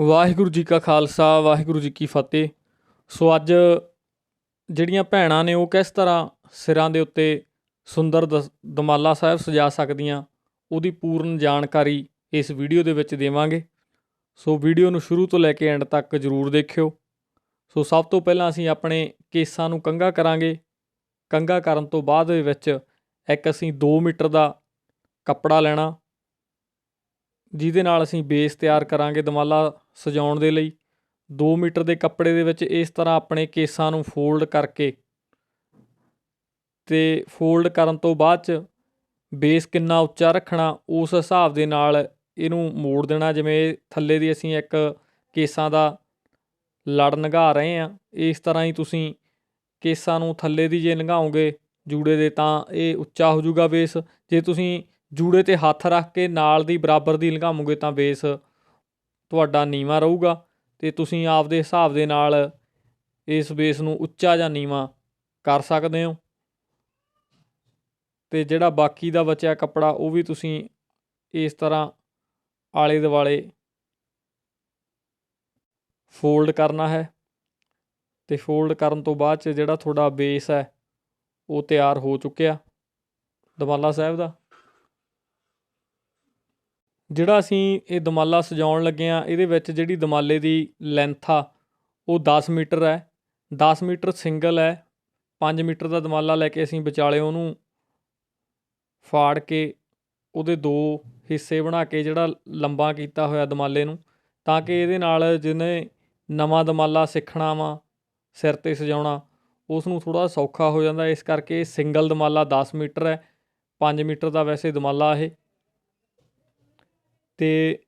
ਵਾਹਿਗੁਰੂ ਜੀ ਕਾ ਖਾਲਸਾ, ਵਾਹਿਗੁਰੂ ਜੀ ਕੀ ਫਤਿਹ। ਸੋ ਅੱਜ ਜਿਹੜੀਆਂ ਭੈਣਾਂ ਨੇ ਉਹ ਕਿਸ ਤਰ੍ਹਾਂ ਸਿਰਾਂ ਦੇ ਉੱਤੇ ਸੁੰਦਰ ਦਸ- ਦਮਾਲਾ ਸਾਹਿਬ ਸਜਾ ਸਕਦੀਆਂ, ਉਹਦੀ ਪੂਰਨ ਜਾਣਕਾਰੀ ਇਸ ਵੀਡੀਓ ਦੇ ਵਿੱਚ ਦੇਵਾਂਗੇ। ਸੋ ਵੀਡੀਓ ਨੂੰ ਸ਼ੁਰੂ ਤੋਂ ਲੈ ਕੇ ਐਂਡ ਤੱਕ ਜਰੂਰ ਦੇਖਿਓ। ਸੋ ਸਭ ਤੋਂ ਪਹਿਲਾਂ ਅਸੀਂ ਆਪਣੇ ਕੇਸਾਂ ਨੂੰ ਕੰਘਾ ਕਰਾਂਗੇ। ਕੰਘਾ ਕਰਨ ਤੋਂ ਬਾਅਦ ਦੇ ਵਿੱਚ ਇੱਕ ਅਸੀਂ 2 ਮੀਟਰ ਦਾ ਕੱਪੜਾ ਲੈਣਾ ਜਿਹਦੇ ਨਾਲ ਅਸੀਂ ਬੇਸ ਤਿਆਰ ਕਰਾਂਗੇ ਦਮਾਲਾ ਸਜਾਉਣ ਦੇ ਲਈ। 2 ਮੀਟਰ ਦੇ ਕੱਪੜੇ ਦੇ ਵਿੱਚ ਇਸ ਤਰ੍ਹਾਂ ਆਪਣੇ ਕੇਸਾਂ ਨੂੰ ਫੋਲਡ ਕਰਕੇ ਤੇ ਫੋਲਡ ਕਰਨ ਤੋਂ ਬਾਅਦ ਚ ਬੇਸ ਕਿੰਨਾ ਉੱਚਾ ਰੱਖਣਾ, ਉਸ ਹਿਸਾਬ ਦੇ ਨਾਲ ਇਹਨੂੰ ਮੋੜ ਦੇਣਾ। ਜਿਵੇਂ ਥੱਲੇ ਦੀ ਅਸੀਂ ਇੱਕ ਕੇਸਾਂ ਦਾ ਲੜ ਨਗਾ ਰਹੇ ਆ ਇਸ ਤਰ੍ਹਾਂ ਹੀ ਤੁਸੀਂ ਕੇਸਾਂ ਨੂੰ ਥੱਲੇ ਦੀ ਜੇ ਲੰਘਾਓਗੇ ਜੂੜੇ ਦੇ ਤਾਂ ਇਹ ਉੱਚਾ ਹੋ ਜਾਊਗਾ ਬੇਸ। ਜੇ ਤੁਸੀਂ ਜੂੜੇ ਤੇ ਹੱਥ ਰੱਖ ਕੇ ਨਾਲ ਦੀ ਬਰਾਬਰ ਦੀ ਲੰਘਾਵੋਗੇ ਤਾਂ ਬੇਸ ਤੁਹਾਡਾ ਨੀਵਾਂ ਰਹੂਗਾ ਤੇ ਤੁਸੀਂ ਆਪਦੇ ਹਿਸਾਬ ਦੇ ਨਾਲ ਇਸ ਬੇਸ ਨੂੰ ਉੱਚਾ ਜਾਂ ਨੀਵਾਂ ਕਰ ਸਕਦੇ ਹੋ। ਤੇ ਜਿਹੜਾ ਬਾਕੀ ਦਾ ਬਚਿਆ ਕੱਪੜਾ ਉਹ ਵੀ ਤੁਸੀਂ ਇਸ ਤਰ੍ਹਾਂ ਆਲੇ ਦੁਆਲੇ ਫੋਲਡ ਕਰਨਾ ਹੈ ਤੇ ਫੋਲਡ ਕਰਨ ਤੋਂ ਬਾਅਦ ਚ ਜਿਹੜਾ ਤੁਹਾਡਾ ਬੇਸ ਹੈ ਉਹ ਤਿਆਰ ਹੋ ਚੁੱਕਿਆ। ਦਮਾਲਾ ਸਾਹਿਬ ਦਾ। ਜਿਹੜਾ ਅਸੀਂ ਇਹ ਦਮਾਲਾ ਸਜਾਉਣ ਲੱਗੇ ਆ ਇਹਦੇ ਵਿੱਚ ਜਿਹੜੀ ਦਮਾਲੇ ਦੀ ਲੈਂਥ ਆ, ਉਹ 10 ਮੀਟਰ ਹੈ। 10 ਮੀਟਰ ਸਿੰਗਲ ਹੈ। 5 ਮੀਟਰ ਦਾ ਦਮਾਲਾ ਲੈ ਕੇ ਅਸੀਂ ਵਿਚਾਲੇ ਉਹਨੂੰ ਫਾੜ ਕੇ ਉਹਦੇ ਦੋ ਹਿੱਸੇ ਬਣਾ ਕੇ ਜਿਹੜਾ ਲੰਬਾ ਕੀਤਾ ਹੋਇਆ ਦਮਾਲੇ ਨੂੰ, ਤਾਂ ਕਿ ਇਹਦੇ ਨਾਲ ਜਿਹਨੇ ਨਵਾਂ ਦਮਾਲਾ ਸਿੱਖਣਾ ਵਾ, ਸਿਰ ਤੇ ਸਜਾਉਣਾ ਉਸ ਨੂੰ ਥੋੜਾ ਸੌਖਾ ਹੋ ਜਾਂਦਾ। ਇਸ ਕਰਕੇ ਸਿੰਗਲ ਦਮਾਲਾ 10 ਮੀਟਰ ਹੈ। 5 ਮੀਟਰ ਦਾ ਵੈਸੇ ਦਮਾਲਾ ਇਹ। ਅਤੇ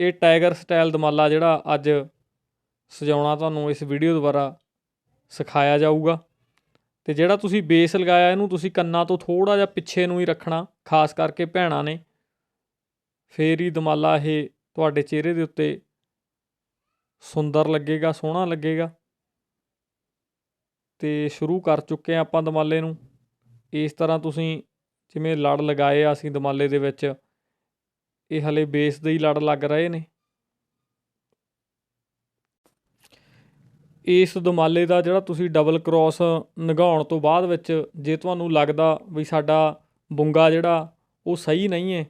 ਇਹ ਟਾਈਗਰ ਸਟਾਈਲ ਦਮਾਲਾ ਜਿਹੜਾ ਅੱਜ ਸਜਾਉਣਾ ਤੁਹਾਨੂੰ ਇਸ ਵੀਡੀਓ ਦੁਆਰਾ ਸਿਖਾਇਆ ਜਾਊਗਾ। ਤੇ ਜਿਹੜਾ ਤੁਸੀਂ ਬੇਸ ਲਗਾਇਆ, ਇਹਨੂੰ ਤੁਸੀਂ ਕੰਨਾਂ ਤੋਂ ਥੋੜਾ ਜਿਹਾ ਪਿੱਛੇ ਨੂੰ ਹੀ ਰੱਖਣਾ, ਖਾਸ ਕਰਕੇ ਭੈਣਾਂ ਨੇ। ਫੇਰ ਹੀ ਦਮਾਲਾ ਇਹ ਤੁਹਾਡੇ ਚਿਹਰੇ ਦੇ ਉੱਤੇ ਸੁੰਦਰ ਲੱਗੇਗਾ, ਸੋਹਣਾ ਲੱਗੇਗਾ। ਤੇ ਸ਼ੁਰੂ ਕਰ ਚੁੱਕੇ ਆ ਆਪਾਂ ਦਮਾਲੇ ਨੂੰ। ਇਸ ਤਰ੍ਹਾਂ ਤੁਸੀਂ ਜਿਵੇਂ ਲੜ ਲਗਾਏ ਆ ਅਸੀਂ ਦਮਾਲੇ ਦੇ ਵਿੱਚ ਇਹ ਹਲੇ ਬੇਸ ਦੇ ਹੀ ਲੜ ਲੱਗ ਰਹੇ ਨੇ। ਇਸ ਦਮਾਲੇ ਦਾ ਜਿਹੜਾ ਤੁਸੀਂ ਡਬਲ ਕ੍ਰਾਸ ਨਗਾਉਣ ਤੋਂ ਬਾਅਦ ਵਿੱਚ ਜੇ ਤੁਹਾਨੂੰ ਲੱਗਦਾ ਵੀ ਸਾਡਾ ਬੁੰਗਾ ਜਿਹੜਾ ਉਹ ਸਹੀ ਨਹੀਂ ਹੈ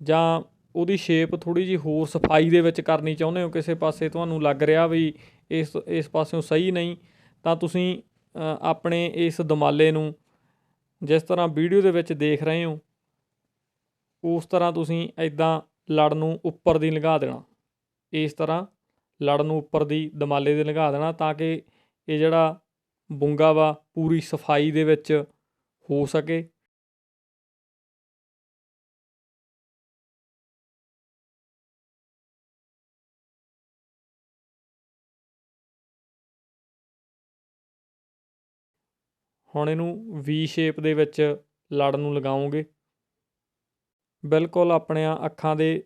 ਜਾਂ ਉਹਦੀ ਸ਼ੇਪ ਥੋੜੀ ਜੀ ਹੋਰ ਸਫ਼ਾਈ ਦੇ ਵਿੱਚ ਕਰਨੀ ਚਾਹੁੰਦੇ ਹੋ ਕਿਸੇ ਪਾਸੇ ਤੁਹਾਨੂੰ ਲੱਗ ਰਿਹਾ ਵੀ ਇਸ ਇਸ ਪਾਸਿਓਂ ਸਹੀ ਨਹੀਂ, ਤਾਂ ਤੁਸੀਂ ਆਪਣੇ ਇਸ ਦਮਾਲੇ ਨੂੰ ਜਿਸ ਤਰ੍ਹਾਂ ਵੀਡੀਓ ਦੇ ਵਿੱਚ ਦੇਖ ਰਹੇ ਹੋ ਉਸ ਤਰ੍ਹਾਂ ਤੁਸੀਂ ਐਦਾਂ ਲੜ ਨੂੰ ਉੱਪਰ ਦੀ ਲੰਘਾ ਦੇਣਾ। ਇਸ ਤਰ੍ਹਾਂ ਲੜ ਨੂੰ ਉੱਪਰ ਦੀ ਦਮਾਲੇ ਦੇ ਲੰਘਾ ਦੇਣਾ ਤਾਂ ਕਿ ਇਹ ਜਿਹੜਾ ਬੁੰਗਾ ਵਾ ਪੂਰੀ ਸਫ਼ਾਈ ਦੇ ਵਿੱਚ ਹੋ ਸਕੇ। ਹੁਣ ਇਹਨੂੰ ਵੀ ਸ਼ੇਪ ਦੇ ਵਿੱਚ ਲੜ ਨੂੰ ਲਗਾਉਂਗੇ ਬਿਲਕੁਲ ਆਪਣੀਆਂ ਅੱਖਾਂ ਦੇ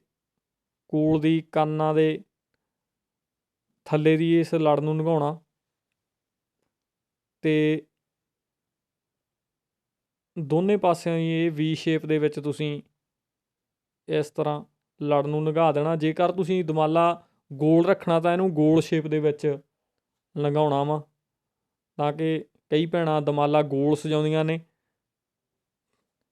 ਕੋਲ ਦੀ, ਕੰਨਾਂ ਦੇ ਥੱਲੇ ਦੀ ਇਸ ਲੜ ਨੂੰ ਲੰਘਾਉਣਾ ਤੇ ਦੋਨੇ ਪਾਸਿਆਂ ਹੀ ਇਹ ਵੀ ਸ਼ੇਪ ਦੇ ਵਿੱਚ ਤੁਸੀਂ ਇਸ ਤਰ੍ਹਾਂ ਲੜ ਨੂੰ ਲੰਘਾ ਦੇਣਾ। ਜੇਕਰ ਤੁਸੀਂ ਦਮਾਲਾ ਗੋਲ ਰੱਖਣਾ ਤਾਂ ਇਹਨੂੰ ਗੋਲ ਸ਼ੇਪ ਦੇ ਵਿੱਚ ਲੰਘਾਉਣਾ ਵਾ, ਤਾਂ ਕਿ ਕਈ ਭੈਣਾਂ ਦਮਾਲਾ ਗੋਲ ਸਜਾਉਂਦੀਆਂ ਨੇ।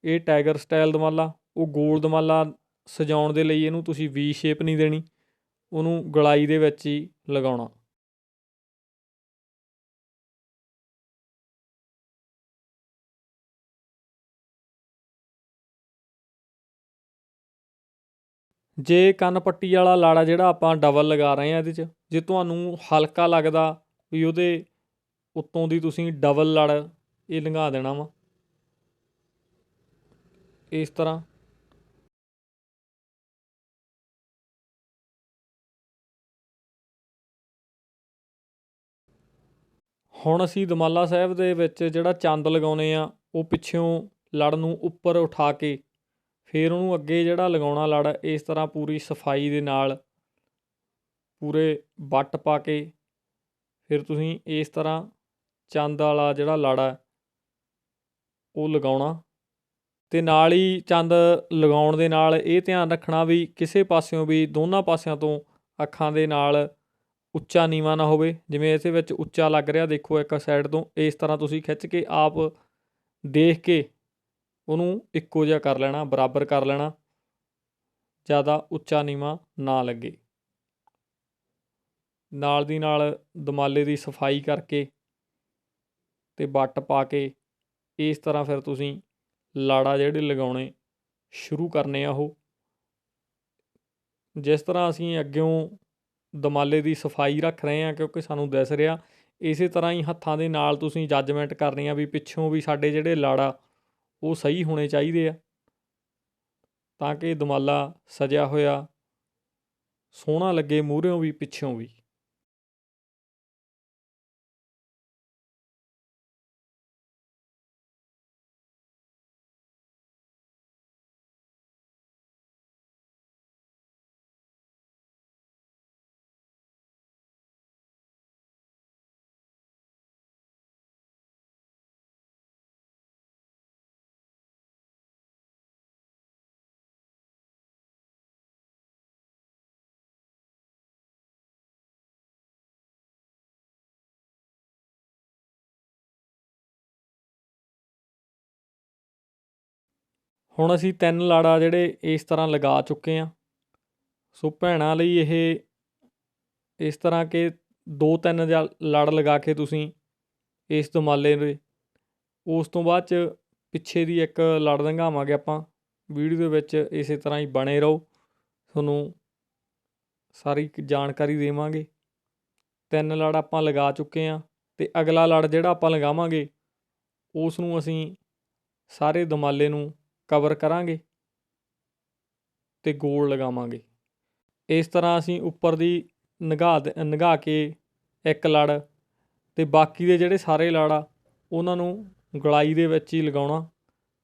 ਇਹ ਟਾਈਗਰ ਸਟਾਈਲ ਦਮਾਲਾ। ਉਹ ਗੋਲ ਦਮਾਲਾ ਸਜਾਉਣ ਦੇ ਲਈ ਇਹਨੂੰ ਤੁਸੀਂ ਵੀ ਸ਼ੇਪ ਨਹੀਂ ਦੇਣੀ, ਉਹਨੂੰ ਗਲਾਈ ਦੇ ਵਿੱਚ ਹੀ ਲਗਾਉਣਾ। ਜੇ ਕੰਨ ਪੱਟੀ ਵਾਲਾ ਲਾੜਾ ਜਿਹੜਾ ਆਪਾਂ ਡਬਲ ਲਗਾ ਰਹੇ ਆ ਇਹਦੇ 'ਚ, ਜੇ ਤੁਹਾਨੂੰ ਹਲਕਾ ਲੱਗਦਾ ਵੀ ਉਹਦੇ ਉੱਤੋਂ ਦੀ ਤੁਸੀਂ ਡਬਲ ਲੜ ਇਹ ਲੰਘਾ ਦੇਣਾ ਵਾ। ਇਸ ਤਰ੍ਹਾਂ ਹੁਣ ਅਸੀਂ ਦਮਾਲਾ ਸਾਹਿਬ ਦੇ ਵਿੱਚ ਜਿਹੜਾ ਚੰਦ ਲਗਾਉਂਦੇ ਆ, ਉਹ ਪਿੱਛੋਂ ਲੜ ਨੂੰ ਉੱਪਰ ਉਠਾ ਕੇ ਫਿਰ ਉਹਨੂੰ ਅੱਗੇ ਜਿਹੜਾ ਲਗਾਉਣਾ ਲੜ, ਇਸ ਤਰ੍ਹਾਂ ਪੂਰੀ ਸਫ਼ਾਈ ਦੇ ਨਾਲ ਪੂਰੇ ਵੱਟ ਪਾ ਕੇ ਫਿਰ ਤੁਸੀਂ ਇਸ ਤਰ੍ਹਾਂ ਚੰਦ ਵਾਲਾ ਜਿਹੜਾ ਲੜ ਹੈ ਉਹ ਲਗਾਉਣਾ। ਤੇ ਨਾਲ ਹੀ ਚੰਦ ਲਗਾਉਣ ਦੇ ਨਾਲ ਇਹ ਧਿਆਨ ਰੱਖਣਾ ਵੀ ਕਿਸੇ ਪਾਸਿਓਂ ਵੀ, ਦੋਨਾਂ ਪਾਸਿਆਂ ਤੋਂ ਅੱਖਾਂ ਦੇ ਨਾਲ ਉੱਚਾ ਨੀਵਾਂ ਨਾ ਹੋਵੇ, ਜਿਵੇਂ ਇਸੇ ਵਿੱਚ ਉੱਚਾ ਲੱਗ ਰਿਹਾ, ਦੇਖੋ ਇੱਕ ਸਾਈਡ ਤੋਂ, ਇਸ ਤਰ੍ਹਾਂ ਤੁਸੀਂ ਖਿੱਚ ਕੇ ਆਪ ਦੇਖ ਕੇ ਉਹਨੂੰ ਇੱਕੋ ਜਿਹਾ ਕਰ ਲੈਣਾ, ਬਰਾਬਰ ਕਰ ਲੈਣਾ, ਜ਼ਿਆਦਾ ਉੱਚਾ ਨੀਵਾਂ ਨਾ ਲੱਗੇ। ਨਾਲ ਦੀ ਨਾਲ ਦਮਾਲੇ ਦੀ ਸਫ਼ਾਈ ਕਰਕੇ ਤੇ ਵੱਟ ਪਾ ਕੇ ਇਸ ਤਰ੍ਹਾਂ ਫਿਰ ਤੁਸੀਂ ਲਾੜਾ ਜਿਹੜੇ ਲਗਾਉਣੇ ਸ਼ੁਰੂ ਕਰਨੇ ਆ ਉਹ। ਜਿਸ ਤਰ੍ਹਾਂ ਅਸੀਂ ਅੱਗਿਓਂ ਦਮਾਲੇ ਦੀ ਸਫ਼ਾਈ ਰੱਖ ਰਹੇ ਹਾਂ ਕਿਉਂਕਿ ਸਾਨੂੰ ਦਿਸ ਰਿਹਾ। ਇਸੇ ਤਰ੍ਹਾਂ ਹੀ ਹੱਥਾਂ ਦੇ ਨਾਲ ਤੁਸੀਂ ਜੱਜਮੈਂਟ ਕਰਨੀ ਆ ਵੀ ਪਿੱਛੋਂ ਵੀ ਸਾਡੇ ਜਿਹੜੇ ਲਾੜਾ, ਉਹ ਸਹੀ ਹੋਣੇ ਚਾਹੀਦੇ ਆ। ਤਾਂ ਕਿ ਦਮਾਲਾ ਸਜਿਆ ਹੋਇਆ, ਸੋਹਣਾ ਲੱਗੇ ਮੂਹਰਿਓਂ ਵੀ ਪਿੱਛੋਂ ਵੀ। ਹੁਣ ਅਸੀਂ ਤਿੰਨ ਲਾੜਾ ਜਿਹੜੇ ਇਸ ਤਰ੍ਹਾਂ ਲਗਾ ਚੁੱਕੇ ਹਾਂ। ਸੋ ਭੈਣਾਂ ਲਈ ਇਹ ਇਸ ਤਰ੍ਹਾਂ ਕਿ ਦੋ ਤਿੰਨ ਜਾਂ ਲੜ ਲਗਾ ਕੇ ਤੁਸੀਂ ਇਸ ਦਮਾਲੇ ਦੇ। ਉਸ ਤੋਂ ਬਾਅਦ ਚ ਪਿੱਛੇ ਦੀ ਇੱਕ ਲੜ ਲੰਘਾਵਾਂਗੇ ਆਪਾਂ। ਵੀਡੀਓ ਦੇ ਵਿੱਚ ਇਸੇ ਤਰ੍ਹਾਂ ਹੀ ਬਣੇ ਰਹੋ। ਤੁਹਾਨੂੰ ਸਾਰੀ ਜਾਣਕਾਰੀ ਦੇਵਾਂਗੇ। ਤਿੰਨ ਲੜ ਆਪਾਂ ਲਗਾ ਚੁੱਕੇ ਹਾਂ ਤੇ ਅਗਲਾ ਲੜ ਜਿਹੜਾ ਆਪਾਂ ਲਗਾਵਾਂਗੇ, ਉਸ ਨੂੰ ਅਸੀਂ ਸਾਰੇ ਦਮਾਲੇ ਨੂੰ ਕਵਰ ਕਰਾਂਗੇ ਤੇ ਗੋਲ ਲਗਾਵਾਂਗੇ। ਇਸ ਤਰ੍ਹਾਂ ਅਸੀਂ ਉੱਪਰ ਦੀ ਨਿਗਾਹ ਨਿਗਾਹ ਕੇ ਇੱਕ ਲੜ ਤੇ ਬਾਕੀ ਦੇ ਜਿਹੜੇ ਸਾਰੇ ਲੜ ਆ, ਉਹਨਾਂ ਨੂੰ ਗਲਾਈ ਦੇ ਵਿੱਚ ਹੀ ਲਗਾਉਣਾ,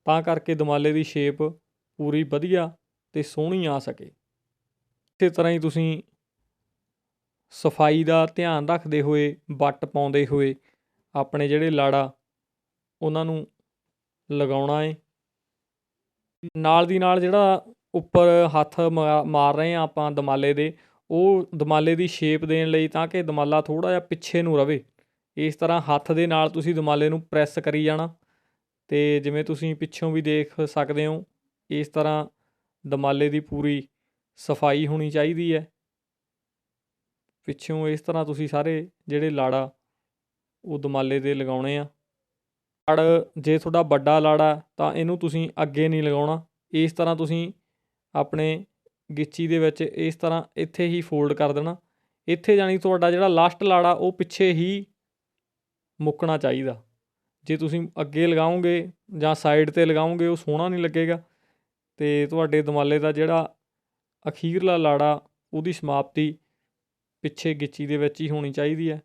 ਤਾਂ ਕਰਕੇ ਦਮਾਲੇ ਦੀ ਸ਼ੇਪ ਪੂਰੀ ਵਧੀਆ ਤੇ ਸੋਹਣੀ ਆ ਸਕੇ। ਇਸੇ ਤਰ੍ਹਾਂ ਹੀ ਤੁਸੀਂ ਸਫ਼ਾਈ ਦਾ ਧਿਆਨ ਰੱਖਦੇ ਹੋਏ, ਵੱਟ ਪਾਉਂਦੇ ਹੋਏ ਆਪਣੇ ਜਿਹੜੇ ਲਾੜਾ ਉਹਨਾਂ ਨੂੰ ਲਗਾਉਣਾ ਏ। ਨਾਲ ਦੀ ਨਾਲ ਜਿਹੜਾ ਉੱਪਰ ਹੱਥ ਮਾ, ਮਾਰ ਰਹੇ ਹਾਂ ਆਪਾਂ ਦਮਾਲੇ ਦੇ, ਉਹ ਦਮਾਲੇ ਦੀ ਸ਼ੇਪ ਦੇਣ ਲਈ ਤਾਂ ਕਿ ਦਮਾਲਾ ਥੋੜ੍ਹਾ ਜਿਹਾ ਪਿੱਛੇ ਨੂੰ ਰਵੇ। ਇਸ ਤਰ੍ਹਾਂ ਹੱਥ ਦੇ ਨਾਲ ਤੁਸੀਂ ਦਮਾਲੇ ਨੂੰ ਪ੍ਰੈਸ ਕਰੀ ਜਾਣਾ ਅਤੇ ਜਿਵੇਂ ਤੁਸੀਂ ਪਿੱਛੋਂ ਵੀ ਦੇਖ ਸਕਦੇ ਹੋ, ਇਸ ਤਰ੍ਹਾਂ ਦਮਾਲੇ ਦੀ ਪੂਰੀ ਸਫ਼ਾਈ ਹੋਣੀ ਚਾਹੀਦੀ ਹੈ। ਪਿੱਛੋਂ ਇਸ ਤਰ੍ਹਾਂ ਤੁਸੀਂ ਸਾਰੇ ਜਿਹੜੇ ਲਾੜਾ ਉਹ ਦਮਾਲੇ ਦੇ ਲਗਾਉਣੇ ਆ। ਲੜ ਜੇ ਤੁਹਾਡਾ ਵੱਡਾ ਲਾੜਾ ਤਾਂ ਇਹਨੂੰ ਤੁਸੀਂ ਅੱਗੇ ਨਹੀਂ ਲਗਾਉਣਾ। ਇਸ ਤਰ੍ਹਾਂ ਤੁਸੀਂ ਆਪਣੇ ਗਿੱਚੀ ਦੇ ਵਿੱਚ ਇਸ ਤਰ੍ਹਾਂ ਇੱਥੇ ਹੀ ਫੋਲਡ ਕਰ ਦੇਣਾ। ਇੱਥੇ ਜਾਣੀ ਤੁਹਾਡਾ ਜਿਹੜਾ ਲਾਸਟ ਲਾੜਾ, ਉਹ ਪਿੱਛੇ ਹੀ ਮੁੱਕਣਾ ਚਾਹੀਦਾ। ਜੇ ਤੁਸੀਂ ਅੱਗੇ ਲਗਾਓਗੇ ਜਾਂ ਸਾਈਡ ਤੇ ਲਗਾਓਗੇ, ਉਹ ਸੋਹਣਾ ਨਹੀਂ ਲੱਗੇਗਾ। ਤੇ ਤੁਹਾਡੇ ਦਮਾਲੇ ਦਾ ਜਿਹੜਾ ਅਖੀਰਲਾ ਲਾੜਾ, ਉਹਦੀ ਸਮਾਪਤੀ ਪਿੱਛੇ ਗਿੱਚੀ ਦੇ ਵਿੱਚ ਹੀ ਹੋਣੀ ਚਾਹੀਦੀ ਹੈ।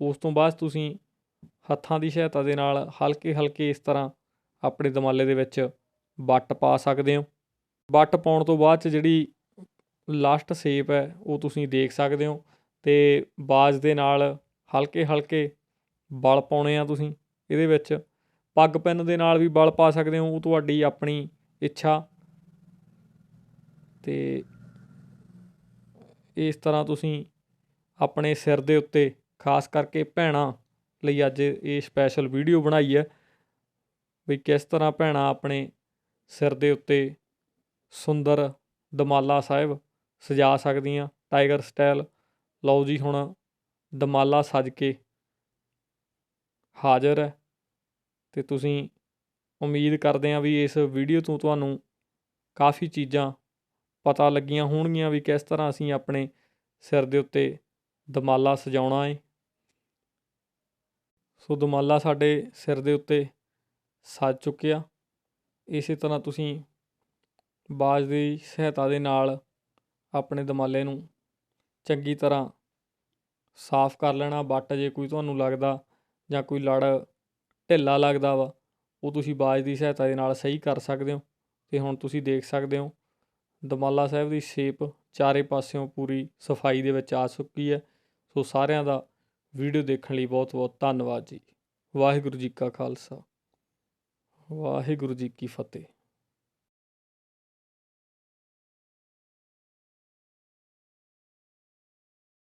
ਉਸ ਤੋਂ ਬਾਅਦ ਤੁਸੀਂ ਹੱਥਾਂ ਦੀ ਸਹਾਇਤਾ ਦੇ ਨਾਲ ਹਲਕੇ ਹਲਕੇ ਇਸ ਤਰ੍ਹਾਂ ਆਪਣੇ ਦਮਾਲੇ ਦੇ ਵਿੱਚ ਵੱਟ ਪਾ ਸਕਦੇ ਹੋ। ਵੱਟ ਪਾਉਣ ਤੋਂ ਬਾਅਦ ਚ ਜਿਹੜੀ ਲਾਸਟ ਸ਼ੇਪ ਹੈ, ਉਹ ਤੁਸੀਂ ਦੇਖ ਸਕਦੇ ਹੋ ਤੇ ਬਾਜ਼ ਦੇ ਨਾਲ ਹਲਕੇ ਹਲਕੇ ਬਲ ਪਾਉਣੇ ਆ ਤੁਸੀਂ। ਇਹਦੇ ਵਿੱਚ ਪੱਗ ਪੈਨ ਦੇ ਨਾਲ ਵੀ ਬਲ ਪਾ ਸਕਦੇ ਹੋ, ਉਹ ਤੁਹਾਡੀ ਆਪਣੀ ਇੱਛਾ। ਤੇ ਇਸ ਤਰ੍ਹਾਂ ਤੁਸੀਂ ਆਪਣੇ ਸਿਰ ਦੇ ਉੱਤੇ ਖਾਸ ਕਰਕੇ ਭੈਣਾਂ ਲਈ ਅੱਜ ਇਹ ਸਪੈਸ਼ਲ ਵੀਡੀਓ ਬਣਾਈ ਹੈ ਵੀ ਕਿਸ ਤਰ੍ਹਾਂ ਭੈਣਾਂ ਆਪਣੇ ਸਿਰ ਦੇ ਉੱਤੇ ਸੁੰਦਰ ਦਮਾਲਾ ਸਾਹਿਬ ਸਜਾ ਸਕਦੀਆਂ ਟਾਈਗਰ ਸਟਾਈਲ ਲਓ ਜੀ ਹੁਣ ਦਮਾਲਾ ਸਜ ਕੇ ਹਾਜ਼ਰ ਹੈ। ਤੇ ਤੁਸੀਂ ਉਮੀਦ ਕਰਦੇ ਹਾਂ ਵੀ ਇਸ ਵੀਡੀਓ ਤੋਂ ਤੁਹਾਨੂੰ ਕਾਫੀ ਚੀਜ਼ਾਂ ਪਤਾ ਲੱਗੀਆਂ ਹੋਣਗੀਆਂ ਵੀ ਕਿਸ ਤਰ੍ਹਾਂ ਅਸੀਂ ਆਪਣੇ ਸਿਰ ਦੇ ਉੱਤੇ ਦਮਾਲਾ ਸਜਾਉਣਾ ਹੈ। ਸੋ ਦਮਾਲਾ ਸਾਡੇ ਸਿਰ ਦੇ ਉੱਤੇ ਸੱਜ ਚੁੱਕਿਆ। ਇਸੇ ਤਰ੍ਹਾਂ ਤੁਸੀਂ ਬਾਜ ਦੀ ਸਹਾਇਤਾ ਦੇ ਨਾਲ ਆਪਣੇ ਦਮਾਲੇ ਨੂੰ ਚੰਗੀ ਤਰ੍ਹਾਂ ਸਾਫ਼ ਕਰ ਲੈਣਾ। ਬੱਟ ਜੇ ਕੋਈ ਤੁਹਾਨੂੰ ਲੱਗਦਾ ਜਾਂ ਕੋਈ ਲੜ, ਢਿੱਲਾ ਲੱਗਦਾ ਵਾ, ਉਹ ਤੁਸੀਂ ਬਾਜ ਦੀ ਸਹਾਇਤਾ ਦੇ ਨਾਲ ਸਹੀ ਕਰ ਸਕਦੇ ਹੋ ਅਤੇ ਹੁਣ ਤੁਸੀਂ ਦੇਖ ਸਕਦੇ ਹੋ, ਦਮਾਲਾ ਸਾਹਿਬ ਦੀ ਸ਼ੇਪ ਚਾਰੇ ਪਾਸਿਓਂ ਪੂਰੀ ਸਫ਼ਾਈ ਦੇ ਵਿੱਚ ਆ ਚੁੱਕੀ ਹੈ। ਸੋ ਸਾਰਿਆਂ ਦਾ ਵੀਡੀਓ ਦੇਖਣ ਲਈ ਬਹੁਤ ਬਹੁਤ ਧੰਨਵਾਦ ਜੀ। ਵਾਹਿਗੁਰੂ ਜੀ ਕਾ ਖਾਲਸਾ। ਵਾਹਿਗੁਰੂ ਜੀ ਕੀ ਫਤਿਹ।